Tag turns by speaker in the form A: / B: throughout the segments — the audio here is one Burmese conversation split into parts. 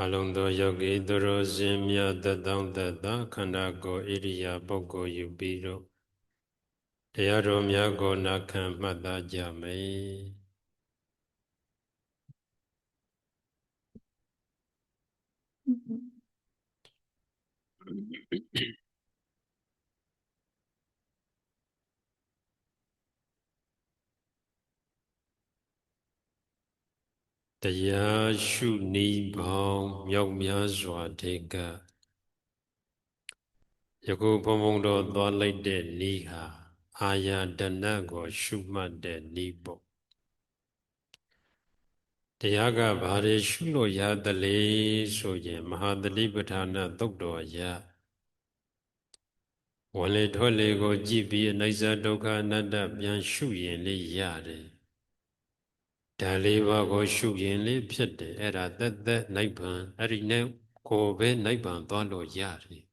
A: အလုံးသောယောဂီသူတော်စင်များတသောတသခန္ဓာကိုယ်ဣရိယာပုဂ္ဂိုလ်ယူပြီးတော့တရားတော်များကိုနာခံမှတ်သားကြမယ် တရားရှုနီးပေါင်းမြောက်များစွာတေကယခုဘုံဘုံတော်သွားလိုက်တဲ့နီးဟာအာယာဒနကို ရှုမှတ်တဲ့နီးပေါ့တရားကဘာတွေရှုလို့ရသလဲဆိုရင်မဟာတတိပဋ္ဌာနသုတ်တော်ရဝင်လေထွက်လေကို ကြည့်ပြီးအနိစ္စဒုက္ခအနတ္တပြန်ရှုရင်လေးရတယ် ဒါလေးပါးကိုရှုရင်လေးဖြစ်တယ်အဲ့ဒါသက်သက်နိဗ္ဗာန်အဲ့ဒီနဲ့ကိုယ်ပဲနိဗ္ဗာန်သွားလို့ရတယ်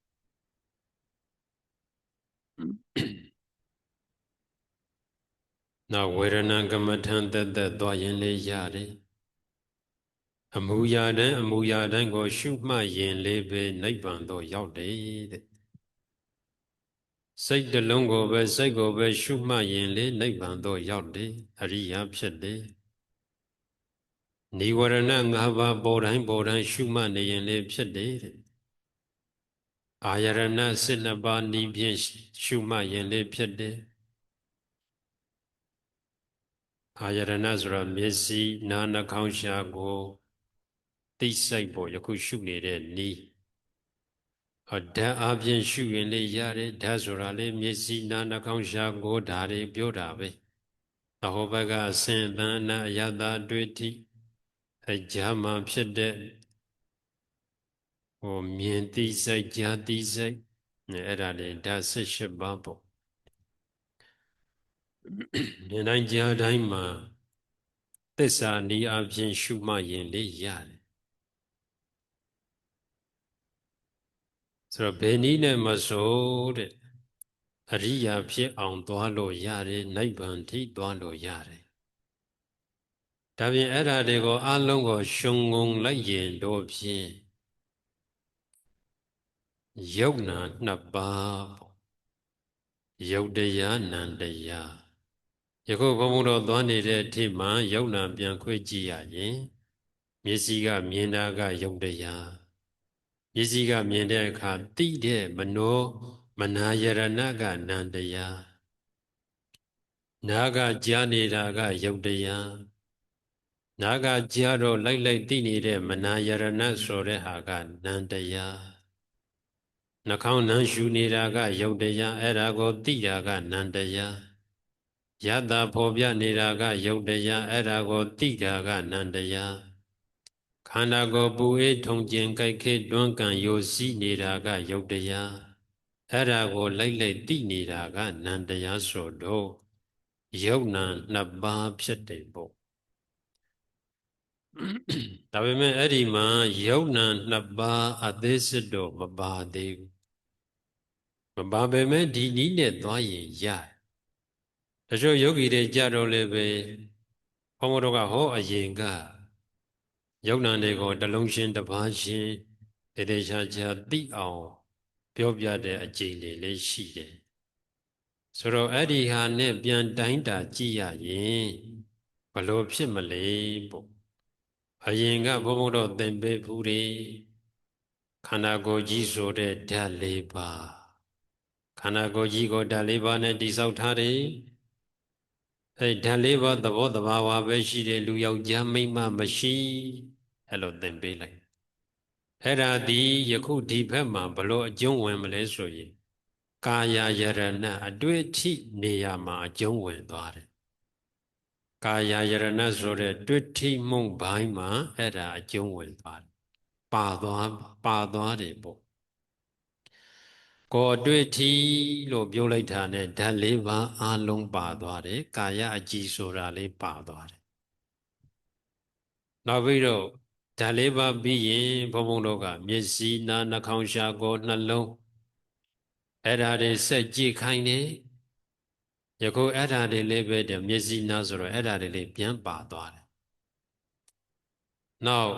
A: နောက်ဝေဒနာကမ္မထံသက်သက်သွားရင်လေးရတယ်အမူအရာတိုင်းအမူအရာတိုင်းကို ရှုမှတ်ရင်လေးပဲနိဗ္ဗာန်တော့ရောက်တယ်တဲ့စိတ်တလုံးကိုပဲစိတ်ကိုပဲရှုမှတ်ရင်လေနိဗ္ဗာန်တော့ရောက်တယ်အရိယာဖြစ်တယ် နိဝရဏ၅ပါးပေါ်တိုင်းပေါ်တိုင်းရှုမှတ်နေရင်လေဖြစ်တယ်တဲ့အာယရဏစိနှစ်ပါးဤဖြင့်ရှုမှတ်ရင်လေဖြစ်တယ်အာယရဏဆိုတာမျက်စိနားနှာခေါင်းရှားကိုသိစိတ်ပေါ်ယခုရှုနေတဲ့နီးဟောဓာတ်အပြင်ရှုရင်လေရတယ်ဓာတ်ဆိုတာလေမျက်စိနားနှာခေါင်းရှားကိုဓာတ်တွေပြောတာပဲအဟောဘကအစင်သန်နာအယတာတွေ့တိ အကြမှာဖြစ်တဲ့ဟိုမြင်သိစိတ်ကြားသိစိတ်အဲ့ဒါလေဓာတ်၁၈ပါးပေါ့မြင်တိုင်းကြားတိုင်းမှာသစ္စာနီးအပြင်ရှုမှရင်လေရတယ်ဆိုတော့ဘယ်နည်းနဲ့မဆိုတဲ့အရိယာဖြစ်အောင်သွားလို့ရတယ်နိဗ္ဗာန်ထိသွားလို့ရတယ် ဒါပြင်အဲ့ဓာတွေကိုအလုံးကိုရှုံငုံလိုက်ရင်တို့ဖြင့်ယုတ်နာနှစ်ပါးပေါ့ယုတ်တရားနံတရားယခုဘုံဘုံတော်သွားနေတဲ့အထိမှယုတ်နာပြန်ခွေကြည့်ရရင်မျက်စိကမြင်တာကယုတ်တရားမျက်စိကမြင်တဲ့အခါတိတဲ့မနောမနာယရဏကနန္တရားနာကကြားနေတာကယုတ်တရား နာကကြားတော့လိုက်လိုက်သိနေတဲ့မနာယရဏဆိုတဲ့ဟာကနန္တရားနှာခေါင်းနှမ်းရှူနေတာကယုတ်တရားအဲ့ဒါကိုသိတာကနန္တရားယတ္တဖော်ပြနေတာကယုတ်တရားအဲ့ဒါကိုသိတာကနန္တရားခန္ဓာကိုယ်ပူအေးထုံကျင်ကြိုက်ခဲတွန်းကန်ယိုစီးနေတာကယုတ်တရားအဲ့ဒါကိုလိုက်လိုက်သိနေတာကနန္တရားဆိုတော့ယုတ်နံနှစ်ပါးဖြစ်တယ်ပေါ့ ဒါပေမဲ့အဲ့ဒီမှာယုတ်နံနှစ်ပါးအသေးစစ်တော့မပါသေးဘူးမပါပေမဲ့ဒီနည်းနဲ့သွားရင်ရတယ်တချို့ယောဂီတွေကြတော့လည်းပဲဘုံဘုံတို့ကဟောအရင်ကယုံနာတွေကိုတလုံးရှင်းတစ်ပါးရှင်းတရေချာချာသိအောင်ပြောပြတဲ့အကျိန်လေးလေးရှိတယ်ဆိုတော့အဲ့ဒီဟာနဲ့ပြန်တိုင်းတာကြည့်ရရင်ဘလို့ဖြစ်မလဲပေါ့ အရင်ကဘုံဘုံတို့သင်ပေးဘူးတွေခန္ဓာကိုယ်ကြီးဆိုတဲ့ဓာတ်၄ပါးခန္ဓာကိုယ်ကြီးကိုဓာတ်၄ပါးနဲ့တိဆောက်ထားတယ်အဲဓာတ်လေးပါးသဘောတဘာဝပဲရှိတယ်လူယောက်ျားမိန်းမမရှိအဲ့လိုသင်ပေးလိုက်အဲ့ဒါဒီယခုဒီဘက်မှာဘလို့အကျုံးဝင်မလဲဆိုရင်ကာယယရဏအတွေ့အထိနေရာမှာအကျုံးဝင်သွားတယ် ကာယယရဏဆိုတဲ့တွေ့ထိမှုဘိုင်းမှာအဲ့ဒါအကျုံးဝင်သွားတယ်ပါသွားပါသွားတယ်ပေါ့ကိုယ်တွေ့ထီလို့ပြောလိုက်တာနဲ့ဓာတ်လေးပါအလုံးပါသွားတယ်ကာယအကြည်ဆိုတာလေးပါသွားတယ်နောက်ပြီးတော့ဓာတ်လေးပါပြီးရင်ဘုံဘုံတို့ကမျက်စိနာနှာခေါင်းရှားကိုနှလုံးအဲ့ဓာတွေစက်ကြည့်ခိုင်းတယ် ယခုအဲ့ဓာတွေလေးပဲတဲ့မျက်စိနာဆိုတော့အဲ့ဓာတွေလေးပြန်ပါသွားတယ်နောက်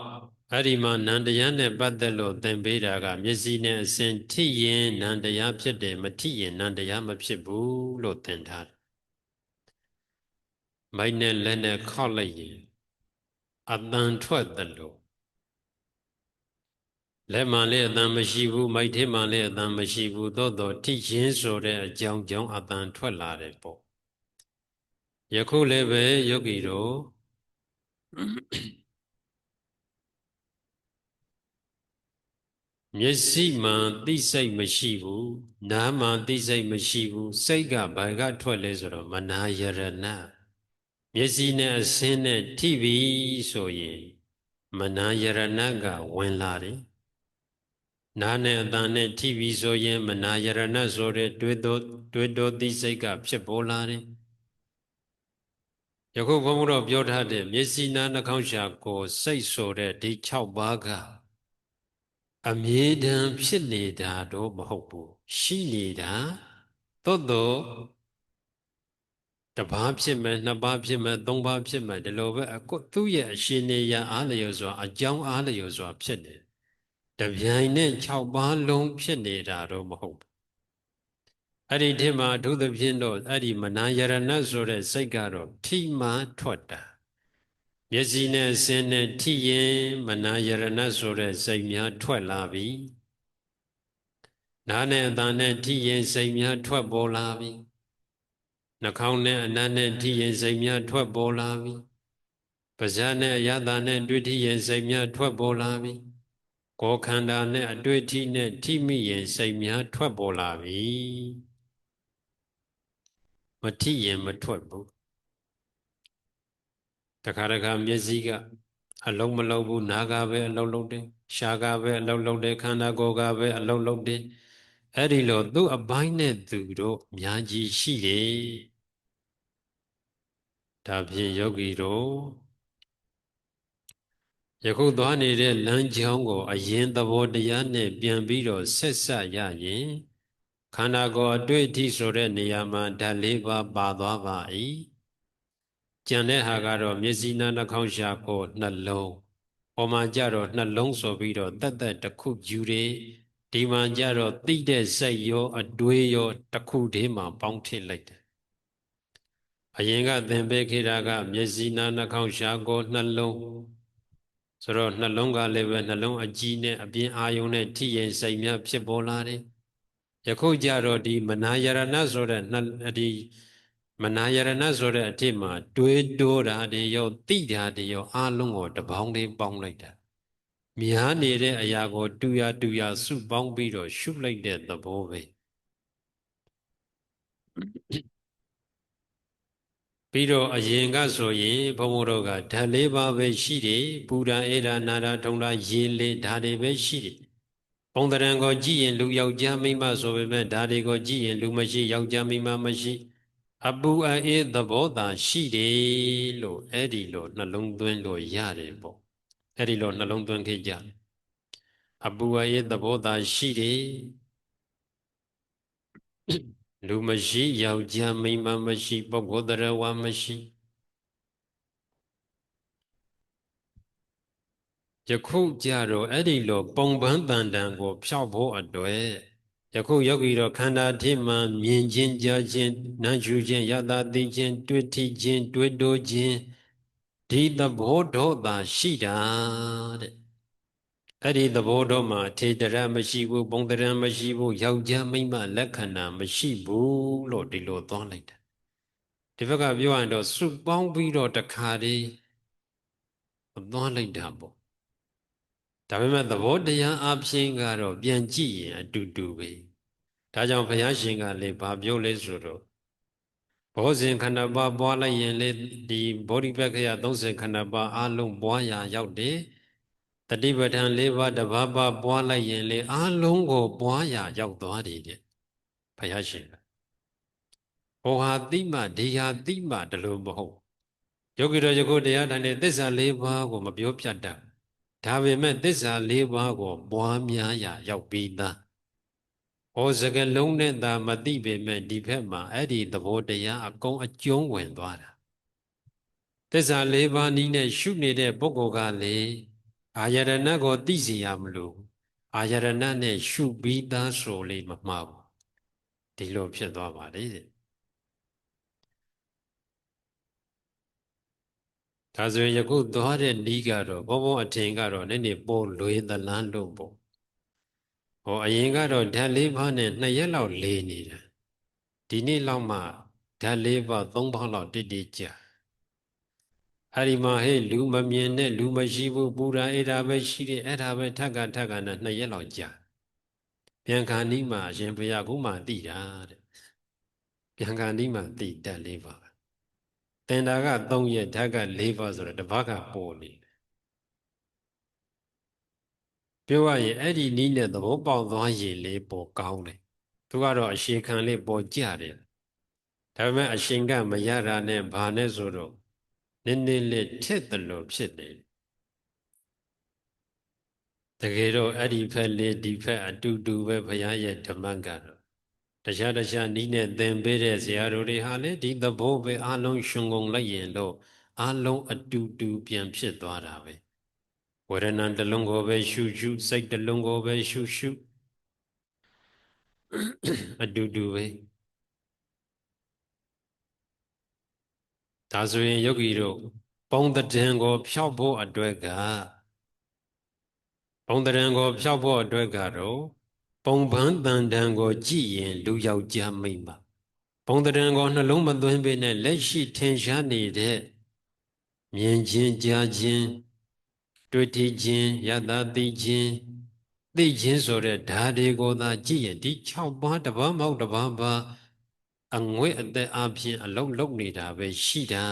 A: အဲ့ဒီမှာနန္တရားနဲ့ပတ်သက်လို့သင်ပေးတာက မျက်စိနဲ့အစဉ်ထိရင်နန္တရားဖြစ်တယ်မထိရင်နန္တရားမဖြစ်ဘူးလို့သင်ထားတယ်မိုက်နဲ့လက်နဲ့ခောက်လိုက်ရင်အတန်ထွက်တယ်လို့ လက်မှလည်းအတန်မရှိဘူးမိုက်ထဲမှလည်းအတန်မရှိဘူးသို့တော့ထိချင်းဆိုတဲ့အကြောင်းကြောင့်အတန်ထွက်လာတယ်ပေါ့ယခုလည်းပဲယောဂီတို့မျက်စိမှသိစိတ်မရှိဘူးနားမှသိစိတ်မရှိဘူးစိတ်ကဘာကထွက်လဲဆိုတော့မနာယရဏမျက်စိနဲ့အစင်းနဲ့ထိပြီဆိုရင်မနာယရဏကဝင်လာတယ် နားနဲ့အတန်နဲ့ထိပြီဆိုရင်မနာယရဏဆိုတဲ့တွေးတော့တွေးတော့သိစိတ်ကဖြစ်ပေါ်လာတယ်ယခုဘုန်းဘုရားပြောထားတဲ့မျက်စိနားနှာခေါင်းရှာကိုစိတ်ဆိုတဲ့ဒီ6ပါးကအမြဲတမ်းဖြစ်နေတာတော့မဟုတ်ဘူးရှိနေတာသို့တော့တစ်ပါးဖြစ်မယ်နှစ်ပါးဖြစ်မယ်သုံးပါးဖြစ်မယ်ဒီလိုပဲအခုသူ့ရဲ့အရှင်နေရအားလျော်စွာအကြောင်းအားလျော်စွာဖြစ်နေတ ပြိုင်နဲ့6ပါးလုံးဖြစ်နေတာတော့မဟုတ်ဘူးအဲ့ဒီထဲမှာအထူးသဖြင့်တော့အဲ့ဒီမနာယရဏဆိုတဲ့စိတ်ကတော့ထိမှထွက်တာမျက်စိနဲ့စင်းနဲ့ထိရင်မနာယရဏဆိုတဲ့စိတ်များထွက်လာပြီနားနဲ့အတန်နဲ့ထိရင်စိတ်များထွက်ပေါ်လာပြီနှာခေါင်းနဲ့အနံ့နဲ့ထိရင်စိတ်များထွက်ပေါ်လာပြီပါးစပ်နဲ့အရသာနဲ့တွေ့ထိရင်စိတ်များထွက်ပေါ်လာပြီ ကိုယ်ခန္ဓာနဲ့အတွေ့အထိနဲ့ထိမိရင်စိတ်များထွက်ပေါ်လာပြီမထိရင်မထွက်ဘူးတခါတခါမျက်စိကအလုံးမလုံးဘူးနားကပဲအလုံးလုံးတယ်ရှားကပဲအလုံးလုံးတယ်ခန္ဓာကိုယ်ကပဲအလုံးလုံးတယ်အဲ့ဒီလိုသူ့အပိုင်းနဲ့သူတို့အများကြီးရှိတယ်ဒါဖြင့်ယောဂီတို့ ယခုသွားနေတဲ့လမ်းကြောင်းကို အရင်သဘောတရားနဲ့ပြန်ပြီးတော့ဆက်ဆက်ရရင်ခန္ဓာကိုယ်အတွေ့အထိဆိုတဲ့နေရာမှာဓာတ်လေးပါးပါသွားပါ၏ကြံတဲ့ဟာကတော့မျက်စိနာနှာခေါင်းရှာကိုနှလုံးဟောမှာကြတော့နှလုံးဆိုပြီးတော့တတ်တတ်တစ်ခုယူတယ်ဒီမှာကြတော့သိတဲ့စိတ်ရော အတွေးရောတစ်ခုတည်းမှာပေါင်းထည့်လိုက်တယ်အရင်ကသင်ပေးခဲ့တာကမျက်စိနာနှာခေါင်းရှာကိုနှလုံး ဆိုတော့နှလုံးကလည်းပဲနှလုံးအကြီးနဲ့အပြင်အာယုံနဲ့ထိရင်စိတ်များဖြစ်ပေါ်လာတယ်ယခုကြတော့ဒီမနာယရဏဆိုတဲ့ဒီမနာယရဏဆိုတဲ့အထက်မှာ တွေးတိုးတာတွေရောတိတာတွေရောအလုံးကိုတပေါင်းလေးပေါင်းလိုက်တာများနေတဲ့အရာကို တူရတူရစုပေါင်းပြီးတော့ရှုလိုက်တဲ့သဘောပဲ ပြီးတော့အရင်ကဆိုရင်ဘုံဘုံတို့ကဓာတ်လေးပါးပဲရှိတယ်ပူရာအေရာနာရာထုံရာရေလေးဓာတ်တွေပဲရှိတယ်ပုံတရံကိုကြည့်ရင်လူယောက်ျားမိန်းမဆိုပေမဲ့ဓာတ်တွေကိုကြည့်ရင်လူမရှိယောက်ျားမိန်းမမရှိအပူအေးသဘောသာရှိတယ်လို့အဲ့ဒီလိုနှလုံးသွင်းလို့ရတယ်ပေါ့အဲ့ဒီလိုနှလုံးသွင်းခဲ့ကြအပူအေးသဘောသာရှိတယ် လူမရှိယောက်ျားမိန်းမမရှိပုဂ္ဂိုလ်တရားဝမရှိယခုကြတော့အဲ့ဒီလိုပုံပန်းတန်တန်ကိုဖျောက်ဖို့အတွက်ယခုယောဂီတော့ခန္ဓာထိမှမြင်ခြင်းကြားခြင်းနားယူခြင်းယတာသိခြင်းတွေ့ထိခြင်းတွေ့တိုးခြင်းဒီသဘောတော့သာရှိတာတဲ့ အဲ့ဒီသဘောတော့မှာထေတရမရှိဘူးပုံတရမရှိဘူးယောက်ျားမိန်းမလက္ခဏာမရှိဘူးလို့ဒီလိုသွားလိုက်တာဒီဘက်ကပြောရင်တော့စုပေါင်းပြီးတော့တခါတည်းသွားလိုက်တာပေါ့ဒါပေမဲ့သဘောတရားအဖြစ်ကတော့ပြန်ကြည့်ရင်အတူတူပဲဒါကြောင့်ဘုရားရှင်ကလည်းဗာပြောလဲဆိုတော့ဘောဇင်ခန္ဓာပါပွားလိုက်ရင်လေဒီဘောဓိပက္ခယ30ခန္ဓာပါအလုံးပွားရာရောက်တယ် တတိပဋ္ဌာန်၄ပါးတဘာပါပွားလိုက်ရင်လေအလုံးကိုပွားရာရောက်သွားတယ်တဲ့ဘုရားရှင်ကဟောဟာတိမဒီဟာတိမတလို့မဟုတ်ယောဂီတော်ယခုတရားထိုင်တဲ့သစ္စာ၄ပါးကိုမပြောပြတတ်ဒါပေမဲ့သစ္စာ၄ပါးကိုပွားများရာရောက်ပြီးသားဟောစကလုံးနဲ့သာမသိပေမဲ့ဒီဘက်မှာအဲ့ဒီသဘောတရားအကုန်အကျုံးဝင်သွားတာသစ္စာ၄ပါးနည်းနဲ့ရှုနေတဲ့ပုဂ္ဂိုလ်ကလေ အာယရဏကိုသိစီရမလို့အာယရဏနဲ့ရှုပြီးသားဆိုလေးမမှားဘူးဒီလိုဖြစ်သွားပါလေတဲ့ဒါဆိုရင်ယခုသွားတဲ့ဤကတော့ဘုံဘုံအထင်ကတော့နည်းနည်းပိုလွေသလန်းလို့ပေါ့ဟောအရင်ကတော့ဓာတ်လေးပါးနဲ့နှစ်ရက်လောက်လေးနေတာဒီနေ့လောက်မှဓာတ်လေးပါးသုံးပါးလောက်တိတိကျ အဲ့ဒီမှာဟဲ့လူမမြင်နဲ့လူမရှိဘူးပူရာအဲ့ဒါပဲရှိတယ်အဲ့ဒါပဲထက်ကထက်ကနဲ့နှစ်ရက်လောက်ကြာပြန်ခါနီးမှာအရှင်ဘုရားကုမှသိတာတဲ့ပြန်ခါနီးမှာသိတတ်လေးပါတင်တာက3ရက်ဓာတ်က4ပါဆိုတော့တစ်ပတ်ကပေါ်နေတယ်ပြောရရင်အဲ့ဒီနီးနဲ့သဘောပေါက်သွားရင်လေးပေါ်ကောင်းတယ်သူကတော့အရှိခံလေးပေါ်ကြတယ်ဒါပေမဲ့အရှင်ကမရတာနဲ့ဘာနဲ့ဆိုတော့ နည်းနည်းလေးထစ်တယ်လို့ဖြစ်နေတကယ်တော့အဲ့ဒီဖက်လေးဒီဖက်အတူတူပဲဘုရားရဲ့ဓမ္မကတော့တခြားတခြားနီးနဲ့သင်ပေးတဲ့ဇာတော်တွေဟာလေဒီသဘောပဲအလုံးရှင်ကုန်လိုက်ရင်တော့အလုံးအတူတူပြန်ဖြစ်သွားတာပဲဝေဒနာတစ်လုံးကိုပဲရှုရှုစိတ်တစ်လုံးကိုပဲရှုရှုအတူတူပဲ ဒါဆိုရင်ယောဂီတို့ပုံတံကို ဖြောက်ဖို့အတွက်ကပုံတံကို ဖြောက်ဖို့အတွက်ကတော့ပုံပန်းတန်တန်ကို ကြည့်ရင် လူယောက်ျားမိန်းမပုံတံကိုနှလုံးမသွင်းပေနဲ့လက်ရှိထင်ရှားနေတဲ့မြင်ချင်းကြားချင်းတွေ့ထိချင်းယတသိချင်းသိချင်းဆိုတဲ့ဓာတွေကိုသာကြည့်ရင်ဒီ6ပါးတပါးမဟုတ်တပါးပါ အငွေ့အသက်အပြင်အလုံးလုံးနေတာပဲရှိတာ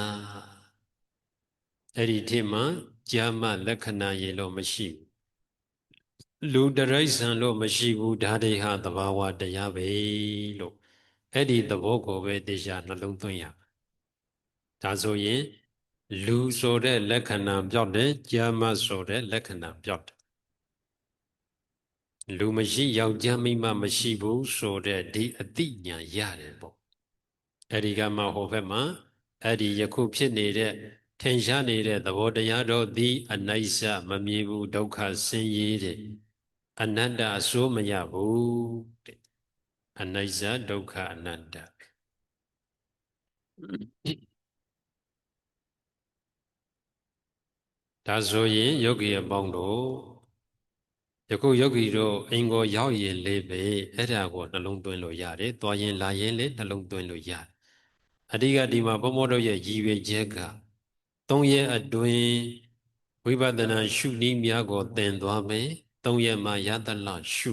A: အဲ့ဒီထင်မှာကြာမလက္ခဏာရေလို့မရှိဘူးလူတရိษံလို့မရှိဘူးဒါတွေဟာသဘာဝတရားပဲလို့အဲ့ဒီသဘောကိုပဲတရားနှလုံးသွင်းရဒါဆိုရင်လူဆိုတဲ့လက္ခဏာပြောက်တယ်ကြာမဆိုတဲ့လက္ခဏာပြောက်တယ်လူမရှိယောက်ျားမိန်းမမရှိဘူးဆိုတဲ့ဒီအတိညာရတယ်ပေါ့ အဲ့ဒီကမှဟိုဘက်မှာအဲ့ဒီယခုဖြစ်နေတဲ့ထင်ရှားနေတဲ့သဘောတရားတို့သည်အနိစ္စမမြင်ဘူးဒုက္ခဆင်းရဲတဲ့အနတ္တအစိုးမရဘူးတဲ့အနိစ္စဒုက္ခအနတ္တဒါဆိုရင်ယောဂီအပေါင်းတို့ယခုယောဂီတို့အင်ကိုရောက်ရင်လေးပဲအဲ့ဒါကိုနှလုံးသွင်းလို့ရတယ်။သွားရင်လာရင်လည်းနှလုံးသွင်းလို့ရတယ်။ အဓိကဒီမှာဘုံမောတို့ရဲ့ရည်ရွယ်ချက်ကသုံးရက်အတွင်းဝိပဿနာရှုနည်းများကိုသင်သွားမယ်။သုံးရက်မှရသလောက်ရှု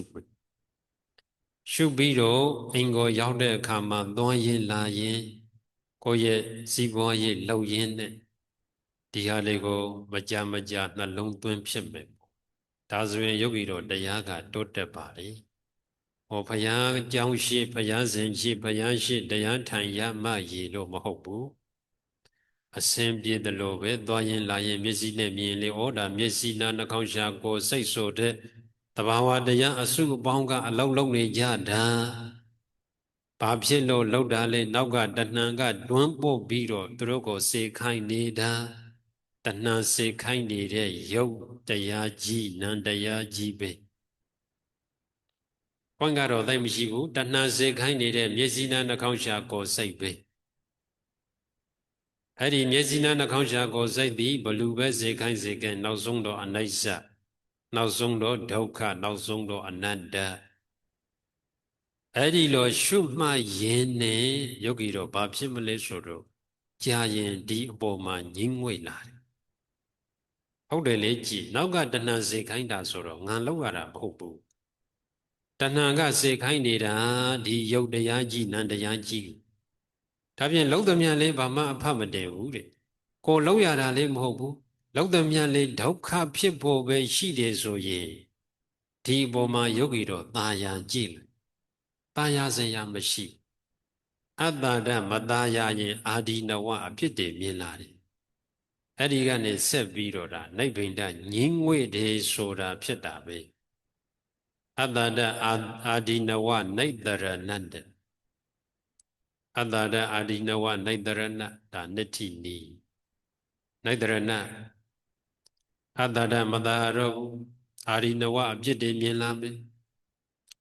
A: ရှုပြီးတော့အင်ကိုရောက်တဲ့အခါမှာသွားရင်လာရင်ကိုယ့်ရဲ့စီးပွားရေးလှုပ်ရင်းနဲ့ဒီဟာလေးကို မကြမကြနှလုံးသွင်းဖြစ်မယ်ဒါဆိုရင်ယောဂီတို့တရားကတိုးတက်ပါလေ ဟောဘုရားကြောင်းရှိဘုရားစဉ်ရှိဘုရားရှိတရားထိုင်ရမှရည်လို့မဟုတ်ဘူးအစင်ပြေတယ်လို့ပဲသွားရင်လာရင်မျက်စိနဲ့မြင်လေဩဒါမျက်စိနာနှာခေါင်းရှာကိုစိတ်ဆိုတဲ့တဘာဝတရားအစုအပေါင်းကအလုံးလုံးနေကြတာဘာဖြစ်လို့လောက်တာလဲနောက်ကတဏှံကတွန်းပို့ပြီးတော့သူတို့ကိုစေခိုင်းနေတာတဏှာစေခိုင်းနေတဲ့ရုပ်တရားကြီးနံတရားကြီးပဲ ဘွန်ကတော့သိမရှိဘူးတဏှာစေခိုင်းနေတဲ့မျက်စိနာနှာခေါင်းရှာကိုစိတ်ပဲအဲ့ဒီမျက်စိနာနှာခေါင်းရှာကိုစိတ်သည်ဘလူပဲစေခိုင်းစေကဲနောက်ဆုံးတော့အနိစ္စနောက်ဆုံးတော့ဒုက္ခနောက်ဆုံးတော့အနတ္တအဲ့ဒီလိုရှုမှတ်ရင်းနဲ့ယောဂီတော့ဘာဖြစ်မလဲဆိုတော့ကြာရင်ဒီအပေါ်မှာငြင်းငွေ့လာတယ်ဟုတ်တယ်လေကြည်နောက်ကတဏှာစေခိုင်းတာဆိုတော့ငါလောက်ရတာမဟုတ်ဘူး တဏှာကစေခိုင်းနေတာဒီယုတ်တရားကြီးနံတရားကြီးဒါဖြင့်လုံးသမျှလေးဘာမှအဖတ်မတင်ဘူးတဲ့ကိုလုံးရတာလေးမဟုတ်ဘူးလုံးသမျှလေးဒုက္ခဖြစ်ဖို့ပဲရှိတယ်ဆိုရင်ဒီအပေါ်မှာယောဂီတော့ตาယာကြည့်လို့ตาယာစရာမရှိအတ္တဒမตาယာရင် အာဒီနဝအဖြစ်တွေမြင်လာတယ်အဲ့ဒီကနေဆက်ပြီးတော့ဒါနိဗ္ဗိန္ဒညင်းငွေတယ်ဆိုတာဖြစ်တာပဲ အတ္တဒအာဒီနဝနိတ္တရဏတ္တအတ္တဒအာဒီနဝနိတ္တရဏဒါနိဋ္ဌိနီနိတ္တရဏအတ္တဒမတာရောအာရိနဝအပြစ်တွေမြင်လာမယ်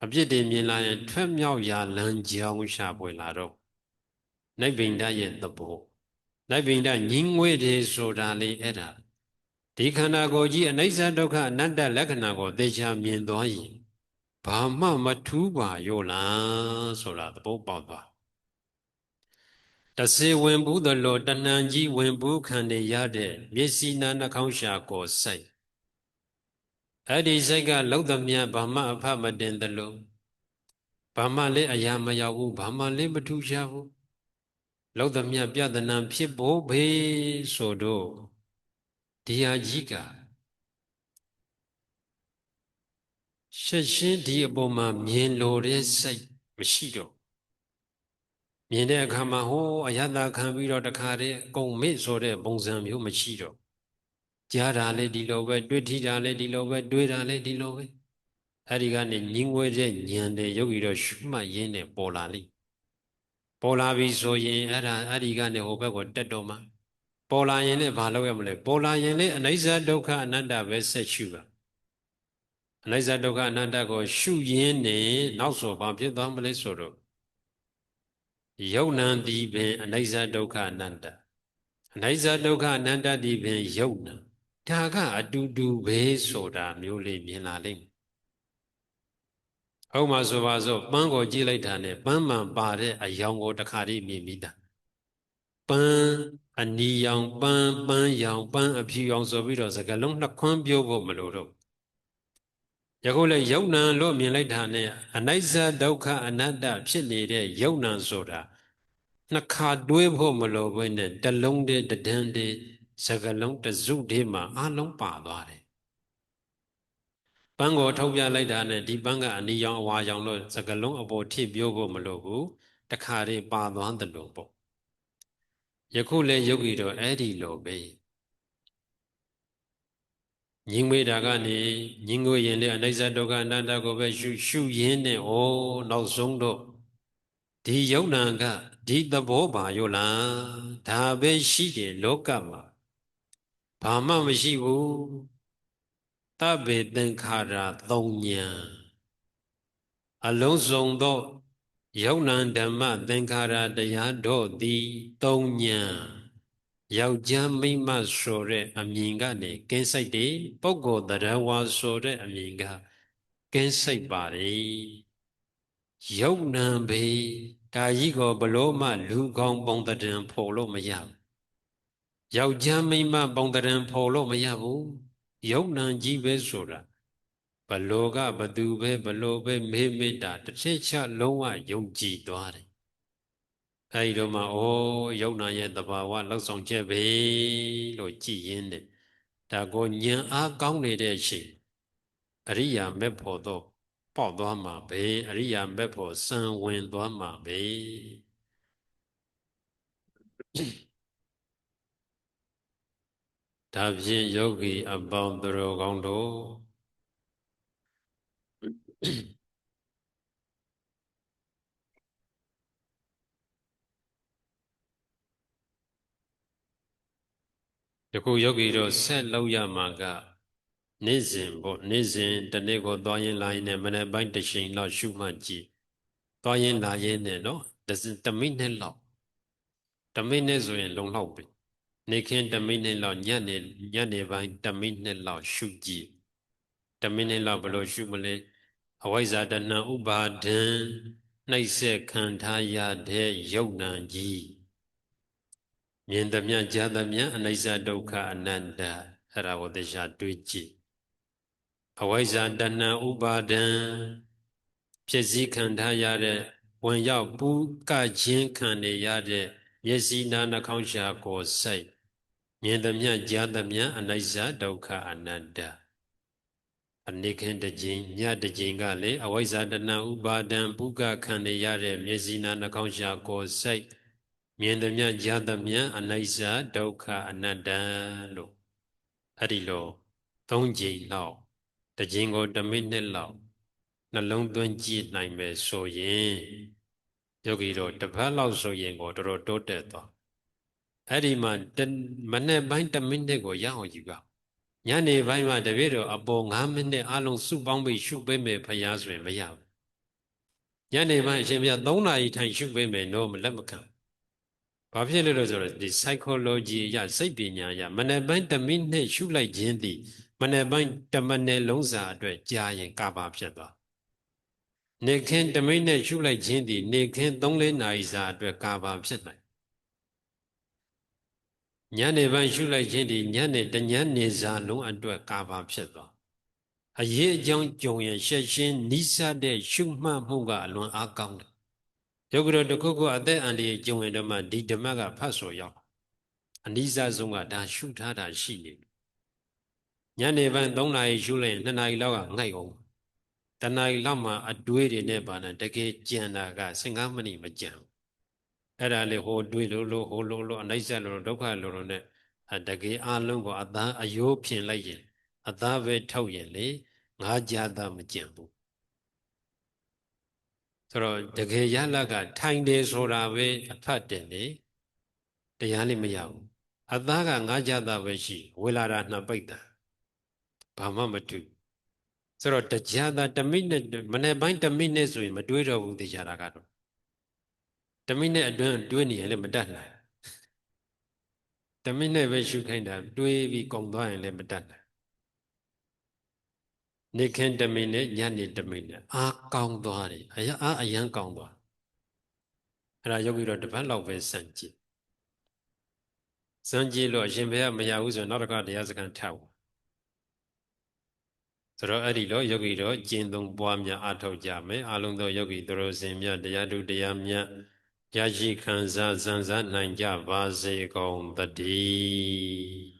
A: အပြစ်တွေမြင်လာရင်ထွက်မြောက်ရာလမ်းကြောင်းရှာပွေလာတော့နိဗ္ဗိန္ဒရဲ့သဘောနိဗ္ဗိန္ဒညင်းငွေတယ်ဆိုတာလေအဲ့ဒါဒီခန္ဓာကိုယ်ကြီးအနိစ္စဒုက္ခအနတ္တလက္ခဏာကိုသိချာမြင်သွားရင် ဘာမှမထူးပါရောလားဆိုတာသဘောပေါက်သွားတစေဝင်ဘူးသလိုတဏှန်ကြီးဝင်ဘူးခံနေရတဲ့မျက်စိနာနှာခေါင်းရှာကိုစိတ်အဲ့ဒီစိတ်ကလောက်သမျှဘာမှအဖမတင်သလိုဘာမှလည်းအရာမရောက်ဘူးဘာမှလည်းမထူးရှားဘူးလောက်သမျှပြဒနာဖြစ်ဖို့ဘေးဆိုတော့ဒီဟာကြီးက ရှက်ရှင်းဒီအပေါ်မှာမြင်လို့တဲ့စိတ်မရှိတော့မြင်တဲ့အခါမှာဟိုအယတခံပြီးတော့တခါတည်းအကုန်မေ့ဆိုတဲ့ပုံစံမျိုးမရှိတော့ကြားတာလည်းဒီလိုပဲတွေ့ထိတာလည်းဒီလိုပဲတွေ့တာလည်းဒီလိုပဲအဲ့ဒီကနေညင်ငွေတဲ့ညံတဲ့ယောဂီတော့ရှုမှတ်ရင်းနဲ့ပေါ်လာလိမ့်ပေါ်လာပြီဆိုရင်အဲ့ဒါအဲ့ဒီကနေဟိုဘက်ကိုတက်တော့မှပေါ်လာရင်လည်းဘာလုပ်ရမလဲပေါ်လာရင်လည်းအနိစ္စဒုက္ခအနတ္တပဲဆက်ရှုပါ အနိစ္စဒုက္ခအနတ္တကို ရှုရင်းနဲ့နောက်ဆိုဘာဖြစ်သွားမလဲဆိုတော့ယုံနံတိပင်အနိစ္စဒုက္ခအနတ္တအနိစ္စဒုက္ခအနတ္တတိပင်ယုံနံဒါကအတူတူပဲဆိုတာမျိုးလေးမြင်လာလိမ့်မယ်ဟုတ်မှာဆိုပါစို့ပန်းကိုကြည့်လိုက်တာနဲ့ပန်းမှန်ပါတဲ့အယောင်ကိုတခါတည်းမြင်ပြီးသားပန်းအနီရောင်ပန်းပန်းရောင်ပန်းအဖြူရောင်ဆိုပြီးတော့စကလုံးနှစ်ခွန်းပြောဖို့မလိုတော့ ယခုလည်းယုံနံလို့မြင်လိုက်တာနဲ့အနိစ္စဒုက္ခအနတ္တဖြစ်နေတဲ့ယုံနံဆိုတာနှစ်ခါတွေးဖို့မလိုဘဲနဲ့တလုံးတည်းတဒန်းတည်းစကလုံးတစုတည်းမှာအလုံးပါသွားတယ်ပန်းကိုထုတ်ပြလိုက်တာနဲ့ဒီပန်းကအနီရောင်အဝါရောင်လို့စကလုံးအပေါ်ထိပြောဖို့မလိုဘူးတခါတည်းပါသွားတယ်လို့ပေါ့ယခုလည်းယုတ်ကြီးတော့အဲ့ဒီလိုပဲ ညင်ငွေတာကနေညင်ငွေရင်လည်းအနိစ္စဒုက္ခအနတ္တကိုပဲရှုရှုရင်းနဲ့ဩနောက်ဆုံးတော့ဒီယုံနာကဒီသဘောပါရောလားဒါပဲရှိတယ်လောကမှာဘာမှမရှိဘူးတဗ္ဗေသင်္ခါရသုံးညာအလုံးစုံသောယုံနံဓမ္မသင်္ခါရတရားတို့သည်သုံးညာ ယောက်ျားမိန်းမဆိုတဲ့အမြင်ကနေကင်းစိတ်တယ်ပုဂ္ဂိုလ်တရားဝါဆိုတဲ့အမြင်ကကင်းစိတ်ပါလေယုံနံဘေဒါကြီးကိုဘလို့မှလူကောင်းပုံတံဖို့လို့မရဘူးယောက်ျားမိန်းမပုံတံဖို့လို့မရဘူးယုံနံကြီးပဲဆိုတာဘလို့ကဘသူပဲဘလို့ပဲမေးမေတ္တာတစ်ချက်ချလုံးဝယုံကြည်သွားတယ် အဲဒီတော့မှဩယုံနာရဲ့တဘာဝလောက်ဆောင်ချက်ပဲလို့ကြည်ရင်းတယ်ဒါကိုညံအားကောင်းနေတဲ့အချိန်အရိယာမေဖို့တော့ပေါက်သွားမှာပဲအရိယာမေဖို့စံဝင်သွားမှာပဲဒါဖြင့်ယောဂီအပေါင်းသူတော်ကောင်းတို့ ခုယောဂီတို့ဆက်လောက်ရမှာကနေ့စဉ်ပေါ့နေ့စဉ်တနေ့ကိုသွားရင်လာရင်နဲ့မနေ့ပိုင်းတစ်ချိန်လောက်ရှုမှတ်ကြည့်သွားရင်လာရင်နဲ့နော်တမိနစ်လောက်တမိနစ်ဆိုရင် လုံလောက်ပြီနေခင်းတမိနစ်လောက်ညနေညနေပိုင်းတမိနစ်လောက်ရှုကြည့်တမိနစ်လောက်ဘယ်လိုရှုမလဲအဝိဇ္ဇာတဏဥပါဒံနှိပ်စက်ခံထားရတဲ့ယုတ်နံကြီး မြင်သမျှကြားသမျှအနိစ္စဒုက္ခအနတ္တအဲ့ဒါကိုတရားတွေးကြည့်အဝိဇ္ဇာတဏဥပါဒံဖြစ်စည်းခံထားရတဲ့ဝင်ရောက်ပူးကခြင်းခံနေရတဲ့မျက်စိနာနှာခေါင်းရှာကိုယ်စိတ်မြင်သမျှကြားသမျှအနိစ္စဒုက္ခအနတ္တအနိခင်တကြင်ညတကြင်ကလည်းအဝိဇ္ဇာတဏဥပါဒံပုကခံနေရတဲ့မျက်စိနာနှာခေါင်းရှာကိုယ်စိတ် မြင်သမျှကြားသမျှအနိစ္စဒုက္ခအနတ္တလို့အဲ့ဒီလိုသုံးကြိမ်လောက်တကြင်ကို1မိနစ်လောက်နှလုံးသွင်းကြည့်နိုင်မယ်ဆိုရင်ယောဂီတို့တစ်ပတ်လောက်ဆိုရင်ကိုတော်တော်တိုးတက်သွားအဲ့ဒီမှာမနေ့ပိုင်း1မိနစ်ကိုရအောင်ယူပါညနေပိုင်းမှာတပည့်တော်အပေါ်9မိနစ်အလုံးစုပေါင်းပြီးရှုပေးမယ်ဖရားဆိုရင်မရဘူးညနေပိုင်းအရှင်ဘုရား3နာရီထိုင်ရှုပေးမယ်တော့မလက်မခံဘာ ဖြစ်လဲလို့ဆိုတော့ဒီ psychology အရစိတ်ပညာအရမနေ့ပိုင်း1မိနစ်ရှုလိုက်ခြင်းသည်မနေ့ပိုင်း1မိနစ်လုံးစာအတွက်ကြာရင်ကာပါဖြစ်သွားနေခင်း1မိနစ်ရှုလိုက်ခြင်းသည်နေခင်း3-4နာရီစာအတွက်ကာပါဖြစ်နိုင်ညနေပိုင်းရှုလိုက်ခြင်းဒီညနေတညနေစာလုံးအတွက် ကာဘာဖြစ်သွားအရေးအကြောင်းကြုံရင်ရှက်ရှင်းနိစ္စတဲ့ရှုမှတ်မှုကအလွန်အားကောင်းတယ် ယောဂရတခုခုအသက်အန္တရာယ်ကြုံရင်တော့မှဒီဓမ္မကဖတ်ဆိုရောက်အနိစ္စဆုံးကဒါရှုထားတာရှိနေညနေပိုင်း3နာရီရှုလိုက်ရင်2နာရီလောက်ကငိုက်အောင်တနာရီလောက်မှအတွေးတွေနဲ့ပါနေတကယ်ကြံတာက15မိနစ်မကြံဘူးအဲ့ဒါလေးဟိုတွေးလို့လို့ဟိုလို့လို့အနိစ္စလို့လို့ဒုက္ခလို့လို့ ਨੇ တကယ်အလုံးကိုအသားအယိုးဖြင်လိုက်ရင်အသားပဲထုတ်ရင်လေငါးကြသားမကျင်ဘူး ဆိုတော့တကယ်ရလကထိုင်တယ်ဆိုတာပဲအဖတ်တယ်လေတရားလေးမရဘူးအသားကငါးကြသားပဲရှိ ဝေလာတာနှစ်ပိတ်တာဘာမှမတူဆိုတော့တရားသား1မိနစ်မနေ့ပိုင်း1မိနစ်ဆိုရင်မတွေးတော့ဘူးတရားတာကတော့တမိနစ်အတွင်းတွေးနေရင်လည်းမတတ်နိုင်တမိနစ်ပဲရှုခိုင်းတာတွေးပြီးကုန်သွားရင်လည်းမတတ်နိုင် နေခင်းတမိနစ်ညနေတမိနစ်အားကောင်းသွားတယ်အရာအားအယံကောင်းသွားအဲ့ဒါယောဂီတော့တပတ်လောက်ပဲစံကြည့်စံကြည့်လို့အရှင်ဘုရားမရဘူးဆိုရင်နောက်တစ်ခါတရားစခန်းထပ်ဘူးဆိုတော့အဲ့ဒီလိုယောဂီတော့ကျင့်သုံးပွားများအထောက်ကြမယ်အလုံးသောယောဂီတို့စင်မြတ်တရားထုတရားမြတ်ရရှိခံစားစံစားနိုင်ကြပါစေကုန်သတည်း